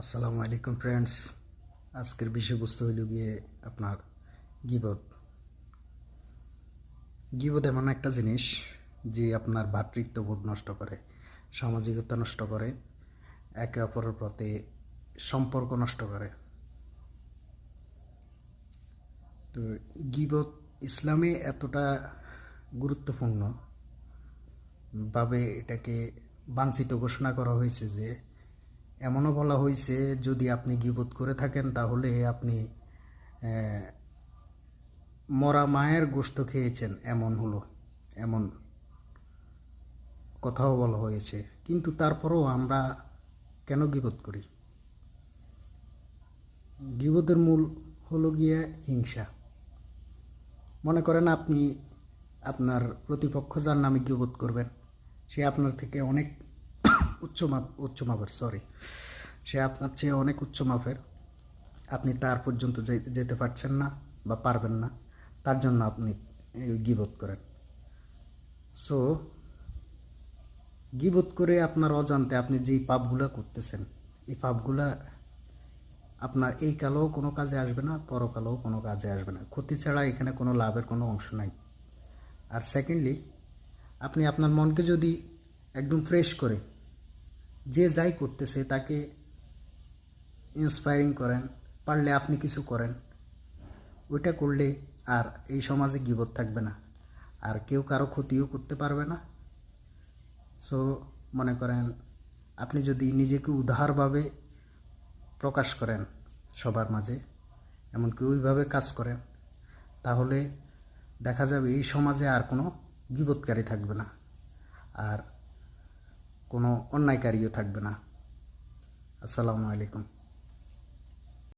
আসসালামু আলাইকুম ফ্রেন্ডস আজকের বিষয়বস্তু হইল গিয়ে আপনার গিবত। গিবত এমন একটা জিনিস যে আপনার ভ্রাতৃত্ববোধ নষ্ট করে, সামাজিকতা নষ্ট করে, একে অপরের প্রতি সম্পর্ক নষ্ট করে। তো গিবত ইসলামে এতটা গুরুত্বপূর্ণ, ভাবে এটাকে বাঞ্ছিত ঘোষণা করা হয়েছে যে এমনও বলা হয়েছে, যদি আপনি গিবোধ করে থাকেন, তাহলে আপনি মরা মায়ের গোস্ত খেয়েছেন, এমন হলো, এমন কথাও বলা হয়েছে। কিন্তু তারপরেও আমরা কেন গিবোধ করি? গিবোধের মূল হলো গিয়ে হিংসা। মনে করেন আপনি, আপনার প্রতিপক্ষ যার নামে গিবোধ করবেন, সে আপনার থেকে অনেক উচ্চ মাপ, উচ্চ মাপের সরি সে আপনার চেয়ে অনেক উচ্চ মাপের। আপনি তার পর্যন্ত যেতে পারছেন না বা পারবেন না, তার জন্য আপনি গিবোধ করেন। সো গিবোধ করে আপনার অজান্তে আপনি যেই পাপগুলা করতেছেন, এই পাপগুলা আপনার এই কালেও কোনো কাজে আসবে না, পরকালেও কোনো কাজে আসবে না। ক্ষতি ছাড়া এখানে কোনো লাভের কোনো অংশ নাই। আর সেকেন্ডলি আপনি আপনার মনকে যদি একদম ফ্রেশ করে যে যাই করতেছে, তাকে ইন্সপায়ারিং করেন, পারলে আপনি কিছু করেন। ওইটা করলে আর এই সমাজে গিবত থাকবে না। আর কেউ কারও ক্ষতিও করতে পারবে না। সো মনে করেন, আপনি যদি নিজেকে উদারভাবে প্রকাশ করেন সবার মাঝে, এমনকি ওইভাবে কাজ করেন, তাহলে দেখা যাবে এই সমাজে আর কোনো গিবৎকারী থাকবে না। আর কোনো অন্যায়কারীও থাকবে না। আসসালামু আলাইকুম।